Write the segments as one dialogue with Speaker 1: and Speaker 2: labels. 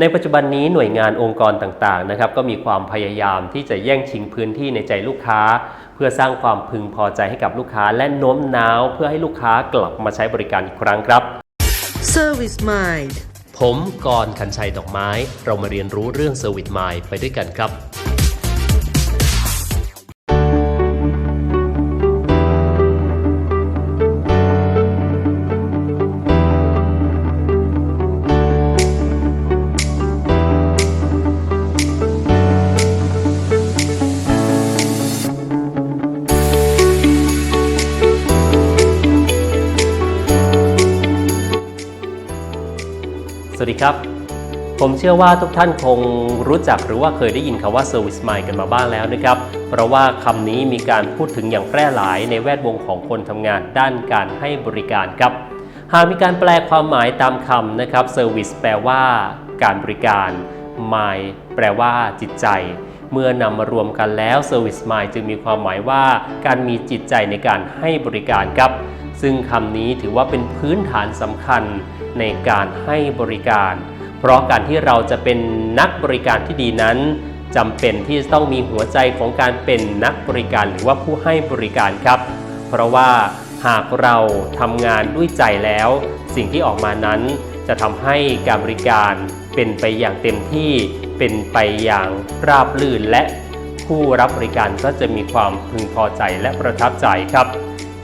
Speaker 1: ในปัจจุบันนี้หน่วยงานองค์กรต่างๆนะครับก็มีความพยายามที่จะแย่งชิงพื้นที่ในใจลูกค้า เพื่อสร้างความพึงพอใจให้กับลูกค้า และโน้มน้าวเพื่อให้ลูกค้ากลับมาใช้บริการอีกครั้งครับ
Speaker 2: Service Mind
Speaker 1: ผมกรณ์คันชัยดอกไม้ เรามาเรียนรู้เรื่อง Service Mind ไปด้วยกันครับ วัสดีครับ ผมเชื่อว่าทุกท่านคงรู้จักหรือว่าเคยได้ยินคำว่า Service Mind กันมาบ้างแล้วนะครับ เพราะว่าคำนี้มีการพูดถึงอย่างแพร่หลายในแวดวงของคนทำงานด้านการให้บริการครับ หากมีการแปลความหมายตามคำนะครับ Service แปลว่าการบริการ Mind แปลว่าจิตใจ เมื่อนำมารวมกันแล้ว Service Mind จึงมีความหมายว่า การมีจิตใจในการให้บริการครับ ซึ่งคำนี้ถือว่าเป็นพื้นฐานสำคัญในการให้บริการ เพราะการที่เราจะเป็นนักบริการที่ดีนั้นจำเป็นที่จะต้องมีหัวใจของการเป็นนักบริการหรือว่าผู้ให้บริการครับ เพราะว่าหากเราทำงานด้วยใจแล้ว สิ่งที่ออกมานั้น จะทำให้การบริการเป็นไปอย่างเต็มที่เป็นไปอย่างราบรื่นและผู้รับบริการก็จะมีความพึงพอใจและประทับใจครับ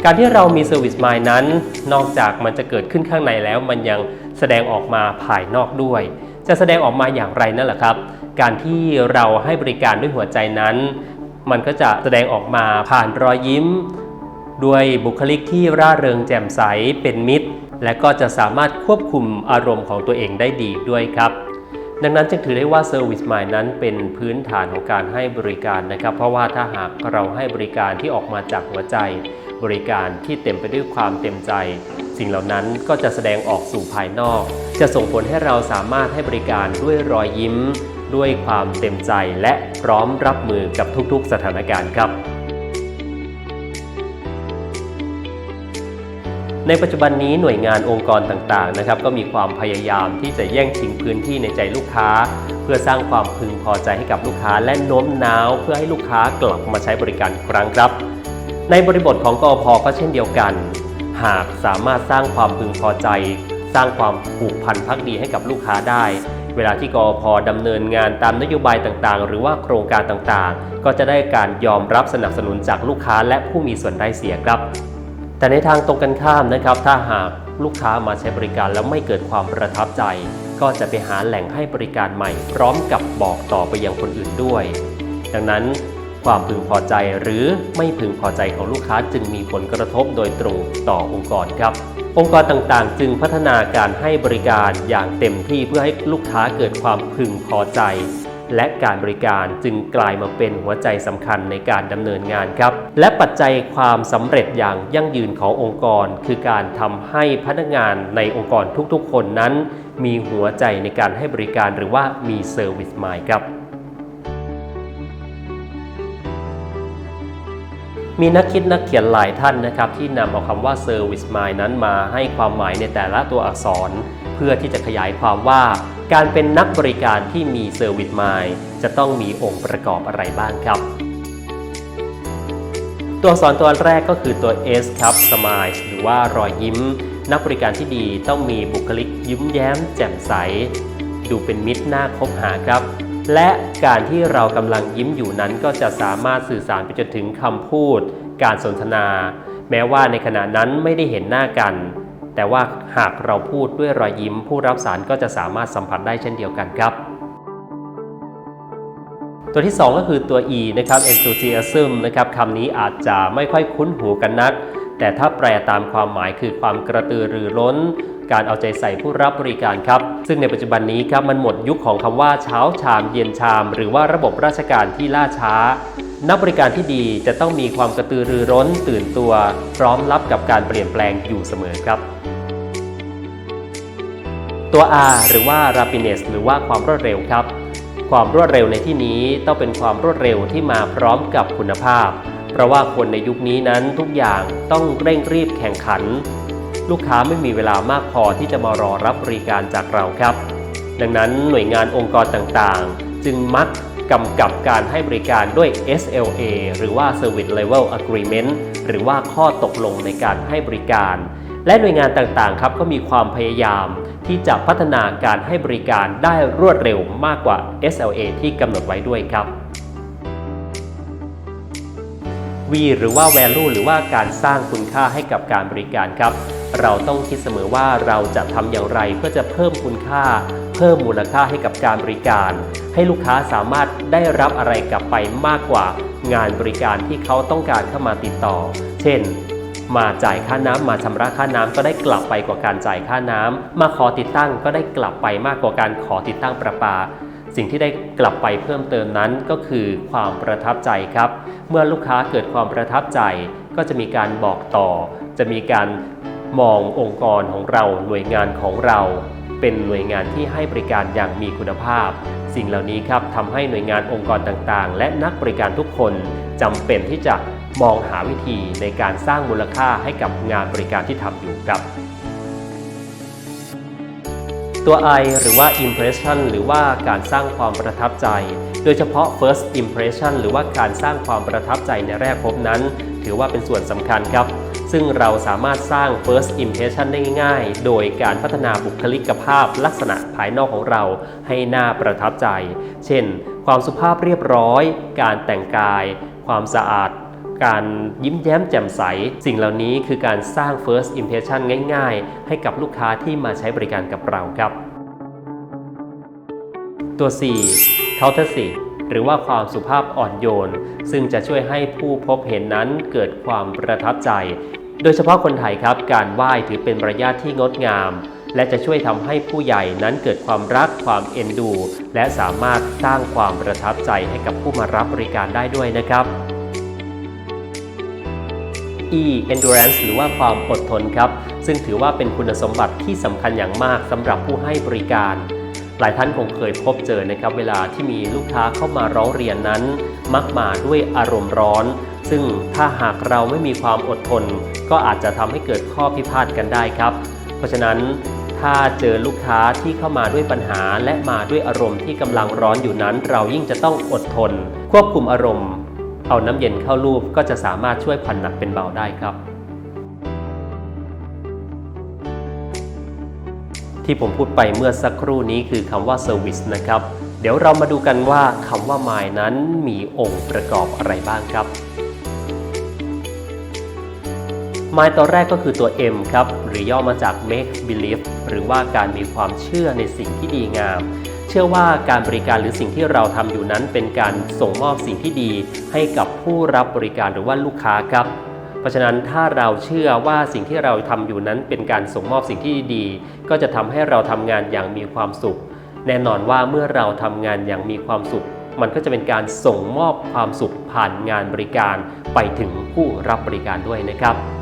Speaker 1: การที่เรามี Service Mind นั้น นอกจากมันจะเกิดขึ้นข้างในแล้ว มันยังแสดงออกมาภายนอกด้วย จะแสดงออกมาอย่างไรนั่นแหละครับ การที่เราให้บริการด้วยหัวใจนั้น มันก็จะแสดงออกมาผ่านรอยยิ้ม ด้วยบุคลิกที่ร่าเริงแจ่มใสเป็นมิตร และก็จะสามารถควบคุมอารมณ์ของตัวเองได้ดีด้วยครับดังนั้นจึงถือได้ว่า Service Mind นั้นเป็นพื้นฐานของการให้บริการนะครับ เพราะว่าถ้าหากเราให้บริการที่ออกมาจากหัวใจ บริการที่เต็มไปด้วยความเต็มใจ สิ่งเหล่านั้นก็จะแสดงออกสู่ภายนอก จะส่งผลให้เราสามารถให้บริการด้วยรอยยิ้ม ด้วยความเต็มใจและพร้อมรับมือกับทุกๆ สถานการณ์ครับในปัจจุบันนี้หน่วยงานองค์กรต่างๆนะครับ ก็มีความพยายามที่จะแย่งชิงพื้นที่ในใจลูกค้า เพื่อสร้างความพึงพอใจให้กับลูกค้าและโน้มน้าว เพื่อให้ลูกค้ากลับมาใช้บริการอีกครั้งครับ ในบริบทของกอพก็เช่นเดียวกัน หากสามารถสร้างความพึงพอใจ สร้างความผูกพันพักดีให้กับลูกค้าได้ เวลาที่กอพดำเนินงานตามนโยบายต่างๆ หรือว่าโครงการต่างๆ ก็จะได้การยอมรับสนับสนุนจากลูกค้าและผู้มีส่วนได้เสียครับ แต่ในทางตรงกันข้ามนะครับ ถ้าหากลูกค้ามาใช้บริการแล้วไม่เกิดความประทับใจ ก็จะไปหาแหล่งให้บริการใหม่ พร้อมกับบอกต่อไปยังคนอื่นด้วย ดังนั้น ความพึงพอใจหรือไม่พึงพอใจของลูกค้าจึงมีผลกระทบโดยตรงต่อองค์กรครับ องค์กรต่างๆ จึงพัฒนาการให้บริการอย่างเต็มที่เพื่อให้ลูกค้าเกิดความพึงพอใจ และการบริการจึงกลายมาเป็นหัวใจสำคัญในการดำเนินงานครับ และปัจจัยความสำเร็จอย่างยั่งยืนขององค์กร คือการทำให้พนักงานในองค์กรทุกๆ คนนั้น มีหัวใจในการให้บริการหรือว่ามี Service Mind ครับ มีนักคิดนักเขียนหลายท่านนะครับที่นำเอาคำว่า Service Mind นั้นมาให้ความหมายในแต่ละตัวอักษร เพื่อที่จะขยายความว่า การเป็นนักบริการที่มี Service Mind จะต้องมีองค์ประกอบอะไรบ้างครับ ตัวอักษรตัวแรกก็คือตัว S ครับ Smile หรือว่ารอยยิ้ม นักบริการที่ดีต้องมีบุคลิกยิ้มแย้ม แจ่มใส ดูเป็นมิตรน่าคบหาครับ และการที่เรากำลังยิ้มอยู่นั้นก็จะสามารถสื่อสารไปจนถึงคำพูด การสนทนา แม้ว่าในขณะนั้นไม่ได้เห็นหน้ากัน แต่ว่าหากเราพูดด้วยรอยยิ้ม ผู้รับสารก็จะสามารถสัมผัสได้เช่นเดียวกันครับ ตัวที่ 2 ก็คือตัว E นะครับ enthusiasm นะครับคำนี้อาจจะไม่ค่อยคุ้นหูกันนัก แต่ถ้าแปลตามความหมายคือความกระตือรือร้น การเอาใจใส่ผู้รับบริการครับ ซึ่งในปัจจุบันนี้ครับมันหมดยุคของคำว่าเช้าชามเย็นชาม หรือว่าระบบราชการที่ล่าช้า นักบริการที่ดีจะต้องมีความกระตือรือร้นตื่นตัว พร้อมรับกับการเปลี่ยนแปลงอยู่เสมอครับตัว R หรือว่า rapidness หรือว่าความรวดเร็วครับ ความรวดเร็วในที่นี้ต้องเป็นความรวดเร็วที่มาพร้อมกับคุณภาพ เพราะว่าคนในยุคนี้นั้นทุกอย่างต้องเร่งรีบแข่งขัน ลูกค้าไม่มีเวลามากพอที่จะมารอรับบริการจากเราครับ ดังนั้นหน่วยงานองค์กรต่างๆ จึงมักกำกับการให้บริการด้วย SLA หรือว่า Service Level Agreement หรือว่าข้อตกลงในการให้บริการ และหน่วยงานต่างๆครับก็มีความพยายามที่จะพัฒนาการให้บริการได้รวดเร็วมากกว่า SLA ที่กำหนดไว้ด้วยครับ V หรือว่า value หรือว่าการสร้างคุณค่าให้กับการบริการครับ เราต้องคิดเสมอว่าเราจะทำอย่างไรเพื่อจะเพิ่มคุณค่า เพิ่มมูลค่าให้กับการบริการ ให้ลูกค้าสามารถได้รับอะไรกลับไปมากกว่างานบริการที่เขาต้องการเข้ามาติดต่อ เช่น มาจ่ายค่าน้ำมาชำระค่าน้ำก็ได้กลับไปกว่าการจ่ายค่าน้ำมาขอติดตั้งก็ได้กลับไปมากกว่าการขอติดตั้งประปาสิ่งที่ได้กลับไปเพิ่มเติมนั้นก็คือความประทับใจครับ เมื่อลูกค้าเกิดความประทับใจ ก็จะมีการบอกต่อ จะมีการ มององค์กรของเราหน่วยงานของเรา เป็นหน่วยงานที่ให้บริการอย่างมีคุณภาพ สิ่งเหล่านี้ครับทำให้หน่วยงานองค์กรต่างๆ และนักบริการทุกคนจำเป็นที่จะมองหาวิธีในการสร้างมูลค่าให้กับงานบริการที่ทำอยู่ครับตัว I หรือว่า impression หรือว่าการสร้างความประทับใจ โดยเฉพาะ first impression หรือว่าการสร้างความประทับใจในแรกพบนั้น ถือว่าเป็นส่วนสำคัญครับ ซึ่งเราสามารถสร้าง first impression ได้ง่ายๆ โดยการพัฒนาบุคลิกภาพลักษณะภายนอกของเราให้น่าประทับใจ เช่น ความสุภาพเรียบร้อย การแต่งกาย ความสะอาด การยิ้มแย้มแจ่มใส สิ่งเหล่านี้คือการสร้าง first impression ง่ายๆ ให้กับลูกค้าที่มาใช้บริการกับเราครับ ตัว 4 courtesy หรือว่าความสุภาพอ่อนโยน ซึ่งจะช่วยให้ผู้พบเห็นนั้นเกิดความประทับใจ โดยเฉพาะคนไทยครับ การไหว้ถือเป็นมารยาทที่งดงาม และจะช่วยทำให้ผู้ใหญ่นั้นเกิดความรักความเอ็นดู และสามารถสร้างความประทับใจให้กับผู้มารับบริการได้ด้วยนะครับ E endurance หรือว่าความอดทนครับ ซึ่งถือว่าเป็นคุณสมบัติที่สำคัญอย่างมากสำหรับผู้ให้บริการ หลายท่านคงเคยพบเจอนะครับ เวลาที่มีลูกค้าเข้ามาร้องเรียนนั้น มักมาด้วยอารมณ์ร้อน ซึ่งถ้าหากเราไม่มีความอดทน ก็อาจจะทำให้เกิดข้อพิพาทกันได้ครับ เพราะฉะนั้นถ้าเจอลูกค้าที่เข้ามาด้วยปัญหา และมาด้วยอารมณ์ที่กำลังร้อนอยู่นั้น เรายิ่งจะต้องอดทน ควบคุมอารมณ์ เอาน้ำเย็นเข้ารูปก็จะสามารถช่วยผ่อนหนักเป็นเบาได้ครับ ที่ผมพูดไปเมื่อสักครู่นี้คือคำว่า Service นะครับ เดี๋ยวเรามาดูกันว่าคำว่า My นั้นมีองค์ประกอบอะไรบ้างครับ My ตัวแรกก็คือตัว M ครับ หรือย่อมาจาก Make Believe หรือว่าการมีความเชื่อในสิ่งที่ดีงาม เชื่อว่าการบริการหรือสิ่งที่เราทำอยู่นั้น เป็นการส่งมอบสิ่งที่ดี ให้กับผู้รับบริการหรือว่าลูกค้าครับเพราะฉะนั้นถ้าเราเชื่อว่าสิ่งที่เราทำอยู่นั้นเป็นการส่งมอบสิ่งที่ดี ก็จะทำให้เราทำงานอย่างมีความสุข แน่นอนว่าเมื่อเราทำงานอย่างมีความสุข มันก็จะเป็นการส่งมอบความสุขผ่านงานบริการไปถึงผู้รับบริการด้วยนะครับ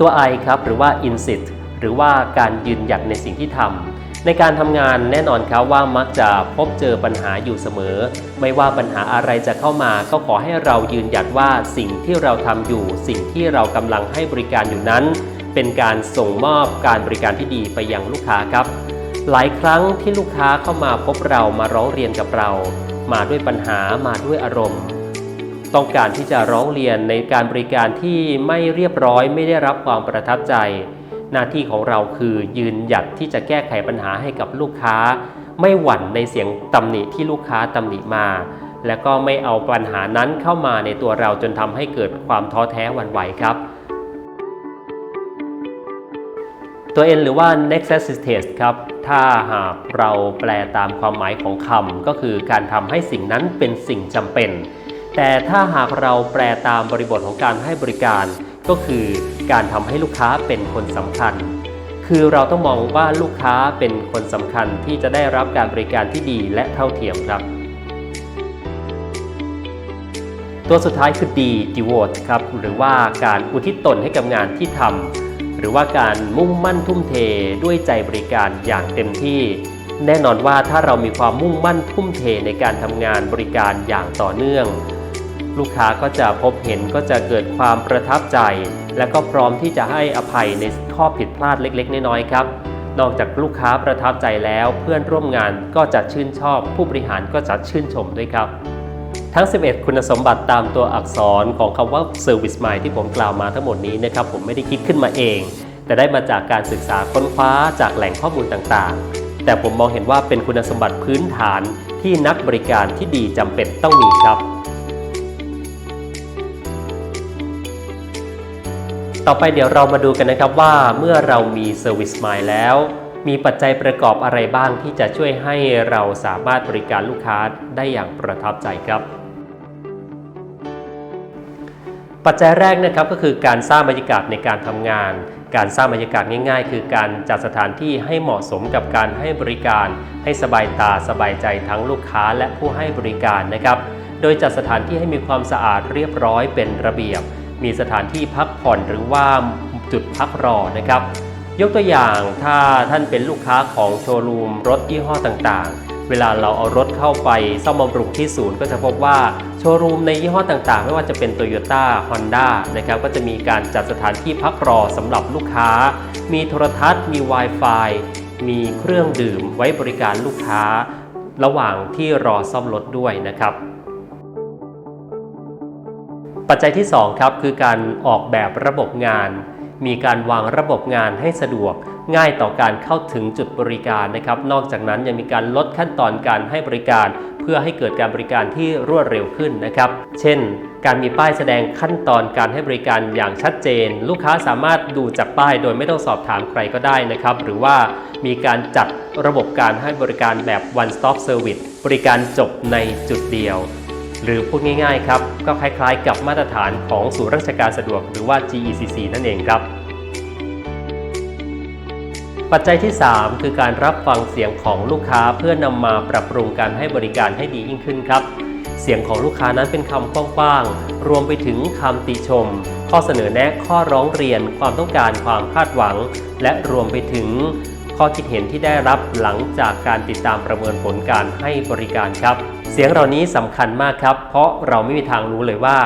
Speaker 1: ตัว I ครับหรือว่า insist หรือว่าการยืนหยัดในสิ่งที่ทำในการทำงานแน่นอนครับว่ามักจะพบเจอปัญหาอยู่เสมอ ไม่ว่าปัญหาอะไรจะเข้ามา ก็ขอให้เรายืนหยัดว่าสิ่งที่เราทำอยู่ สิ่งที่เรากำลังให้บริการอยู่นั้น เป็นการส่งมอบการบริการที่ดีไปยังลูกค้าครับ หลายครั้งที่ลูกค้าเข้ามาพบเรามาร้องเรียนกับเรา มาด้วยปัญหามาด้วยอารมณ์ ต้องการที่จะร้องเรียนในการบริการที่ไม่เรียบร้อยไม่ได้รับความประทับใจ หน้าที่ของเราคือยืนหยัดที่จะแก้ไขปัญหาให้กับลูกค้า ไม่หวั่นในเสียงตำหนิที่ลูกค้าตำหนิมา และก็ไม่เอาปัญหานั้นเข้ามาในตัวเราจนทำให้เกิดความท้อแท้หวั่นไหวครับตัว N หรือว่า necessitate ครับ ถ้าหากเราแปลตามความหมายของคำก็คือการทำให้สิ่งนั้นเป็นสิ่งจำเป็น แต่ถ้าหากเราแปลตามบริบทของการให้บริการก็คือการทำให้ลูกค้าเป็นคนสำคัญ คือเราต้องมองว่าลูกค้าเป็นคนสำคัญที่จะได้รับการบริการที่ดีและเท่าเทียมครับ ตัวสุดท้ายคือ D devote ครับหรือว่าการอุทิศตนให้กับงานที่ทำหรือว่าการมุ่งมั่นทุ่มเทด้วยใจบริการอย่างเต็มที่ แน่นอนว่าถ้าเรามีความมุ่งมั่นทุ่มเทในการทำงานบริการอย่างต่อเนื่อง ลูกค้าก็จะพบเห็นก็จะเกิดความประทับใจ และก็พร้อมที่จะให้อภัยในข้อผิดพลาดเล็ก ๆ น้อยๆครับ นอกจากลูกค้าประทับใจแล้วเพื่อนร่วมงานก็จะชื่นชอบ ผู้บริหารก็จะชื่นชมด้วยครับ ทั้ง 11 คุณสมบัติตามตัวอักษรของคำว่า Service Mind ที่ผมกล่าวมาทั้งหมดนี้นะครับผมไม่ได้คิดขึ้นมาเอง แต่ได้มาจากการศึกษาค้นคว้าจากแหล่งข้อมูลต่างๆ แต่ผมมองเห็นว่าเป็นคุณสมบัติพื้นฐานที่นักบริการที่ดีจำเป็นต้องมีครับ ต่อไปเดี๋ยวเรามาดูกันนะครับว่าเมื่อเรามี Service Mind แล้ว มีปัจจัยประกอบอะไรบ้างที่จะช่วยให้เราสามารถบริการลูกค้าได้อย่างประทับใจครับ ปัจจัยแรกนะครับก็คือการสร้างบรรยากาศในการทำงาน การสร้างบรรยากาศง่าย ๆ คือการจัดสถานที่ให้เหมาะสมกับการให้บริการ ให้สบายตาสบายใจทั้งลูกค้าและผู้ให้บริการนะครับ โดยจัดสถานที่ให้มีความสะอาดเรียบร้อยเป็นระเบียบ มีสถานที่พักผ่อนหรือว่าจุดพักรอนะครับ ยกตัวอย่างถ้าท่านเป็นลูกค้าของโชว์รูมรถยี่ห้อต่างๆ เวลาเราเอารถเข้าไปซ่อมบำรุงที่ศูนย์ก็จะพบว่าโชว์รูมในยี่ห้อต่างๆ ไม่ว่าจะเป็น Toyota Honda นะครับก็จะมีการจัดสถานที่พักรอสำหรับลูกค้า มีโทรทัศน์ มี Wi-Fi มีเครื่องดื่มไว้บริการลูกค้า ระหว่างที่รอซ่อมรถด้วยนะครับ ปัจจัยที่2ครับคือการออกแบบระบบงาน มีการวางระบบงานให้สะดวก ง่ายต่อการเข้าถึงจุดบริการนะครับ นอกจากนั้นยังมีการลดขั้นตอนการให้บริการ เพื่อให้เกิดการบริการที่รวดเร็วขึ้นนะครับ เช่น การมีป้ายแสดงขั้นตอนการให้บริการอย่างชัดเจน ลูกค้าสามารถดูจากป้ายโดยไม่ต้องสอบถามใครก็ได้นะครับ หรือว่ามีการจัดระบบการให้บริการแบบ one stop service บริการจบในจุดเดียว หรือพูดง่ายๆครับก็คล้ายๆ กับมาตรฐานของศูนย์ราชการสะดวกหรือว่า GECC นั่นเองครับ ปัจจัยที่ 3 คือการรับฟังเสียงของลูกค้าเพื่อนำมาปรับปรุงการให้บริการให้ดียิ่งขึ้นครับ เสียงของลูกค้านั้นเป็นคำกว้างๆ รวมไปถึงคำติชม ข้อเสนอแนะข้อร้องเรียน ความต้องการความคาดหวัง และรวมไปถึง ข้อคิดเห็นที่ได้รับหลังจากการติดตามประเมินผลการให้บริการครับ เสียงเหล่านี้สำคัญมากครับ เพราะเราไม่มีทางรู้เลยว่า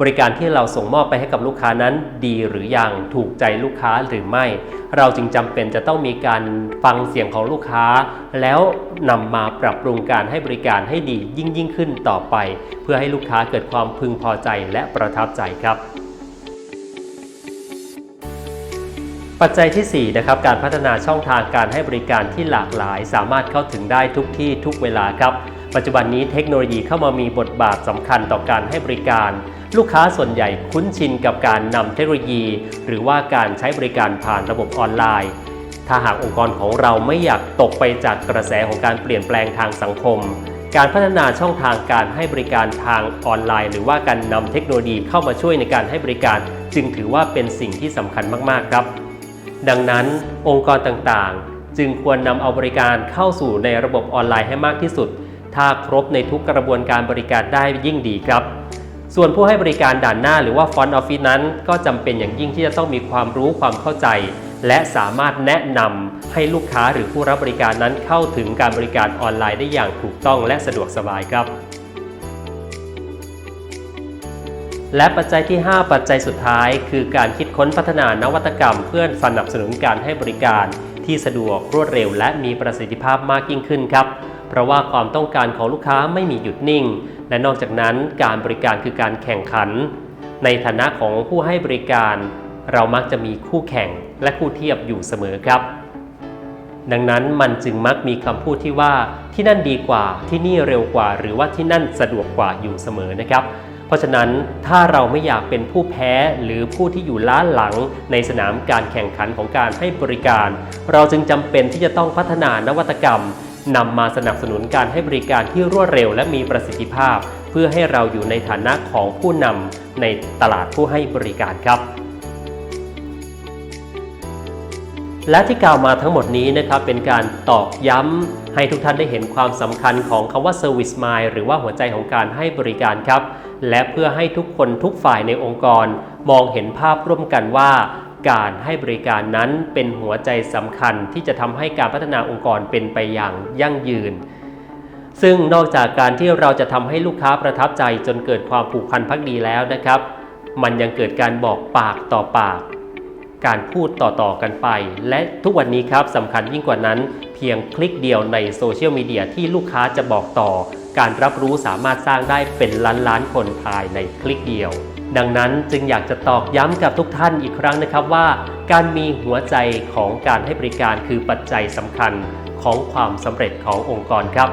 Speaker 1: บริการที่เราส่งมอบไปให้กับลูกค้านั้นดีหรือยังถูกใจลูกค้าหรือไม่ เราจึงจำเป็นจะต้องมีการฟังเสียงของลูกค้า แล้วนำมาปรับปรุงการให้บริการให้ดียิ่งยิ่งขึ้นต่อไป เพื่อให้ลูกค้าเกิดความพึงพอใจและประทับใจครับ ปัจจัยที่ 4 นะครับ การพัฒนาช่องทางการให้บริการที่หลากหลาย สามารถเข้าถึงได้ทุกที่ทุกเวลาครับ ปัจจุบันนี้เทคโนโลยีเข้ามามีบทบาทสำคัญต่อการให้บริการ ลูกค้าส่วนใหญ่คุ้นชินกับการนำเทคโนโลยี หรือว่าการใช้บริการผ่านระบบออนไลน์ ถ้าหากองค์กรของเราไม่อยากตกไปจากกระแสของการเปลี่ยนแปลงทางสังคม การพัฒนาช่องทางการให้บริการทางออนไลน์ หรือว่าการนำเทคโนโลยีเข้ามาช่วยในการให้บริการ จึงถือว่าเป็นสิ่งที่สำคัญมาก ๆ ครับ ดังนั้นองค์กรต่างๆ จึงควรนำเอาบริการเข้าสู่ในระบบออนไลน์ให้มากที่สุด ถ้าครบในทุกกระบวนการบริการได้ยิ่งดีครับ ส่วนผู้ให้บริการด่านหน้าหรือว่าฟอนต์ออฟฟิศนั้น ก็จำเป็นอย่างยิ่งที่จะต้องมีความรู้ความเข้าใจ และสามารถแนะนำให้ลูกค้าหรือผู้รับบริการนั้นเข้าถึงการบริการออนไลน์ได้อย่างถูกต้องและสะดวกสบายครับ และปัจจัยที่ 5 ปัจจัยสุดท้าย คือการคิดค้นพัฒนานวัตกรรม เพื่อสนับสนุนการให้บริการที่สะดวกรวดเร็ว และมีประสิทธิภาพมากยิ่งขึ้นครับ เพราะว่าความต้องการของลูกค้าไม่มีหยุดนิ่ง และนอกจากนั้นการบริการคือการแข่งขัน ในฐานะของผู้ให้บริการ เรามักจะมีคู่แข่งและคู่เทียบอยู่เสมอครับ ดังนั้นมันจึงมักมีคำพูดที่ว่าที่นั่นดีกว่าที่นี่เร็วกว่า หรือว่าที่นั่นสะดวกกว่าอยู่เสมอนะครับ ราะฉะนั้นถ้าเราไม่อยากเป็นผู้แพ้หรือผู้ที่อยู่ล้าหลังในสนามการแข่งขันของการให้บริการ เราจึงจำเป็นที่จะต้องพัฒนานวัตกรรมนำมาสนับสนุนการให้บริการที่รวดเร็วและมีประสิทธิภาพ เพื่อให้เราอยู่ในฐานะของผู้นำในตลาดผู้ให้บริการครับ และที่กล่าวมาทั้งหมดนี้นะครับเป็นการตอกย้ำให้ทุกท่านได้เห็นความสำคัญของคำว่า Service Mind หรือว่าหัวใจของการให้บริการครับ และเพื่อให้ทุกคนทุกฝ่ายในองค์กร มองเห็นภาพร่วมกันว่า การให้บริการนั้นเป็นหัวใจสำคัญที่จะทำให้การพัฒนาองค์กรเป็นไปอย่างยั่งยืน ซึ่งนอกจากการที่เราจะทำให้ลูกค้าประทับใจจนเกิดความผูกพันพักดีแล้วนะครับ มันยังเกิดการบอกปากต่อปาก การพูดต่อๆกันไป และทุกวันนี้ครับสำคัญยิ่งกว่านั้น เพียงคลิกเดียวในโซเชียลมีเดียที่ลูกค้าจะบอกต่อ การรับรู้สามารถสร้างได้เป็นล้านล้านคนภายในคลิกเดียว ดังนั้นจึงอยากจะตอกย้ำกับทุกท่านอีกครั้งนะครับว่า การมีหัวใจของการให้บริการคือปัจจัยสำคัญของความสำเร็จขององค์กรครับ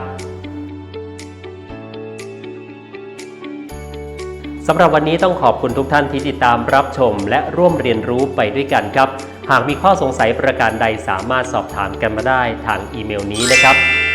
Speaker 1: สำหรับวันนี้ต้องขอบคุณทุกท่านที่ติดตามรับชม และร่วมเรียนรู้ไปด้วยกันครับ หากมีข้อสงสัยประการใดสามารถสอบถามกันมาได้ทางอีเมลนี้นะครับ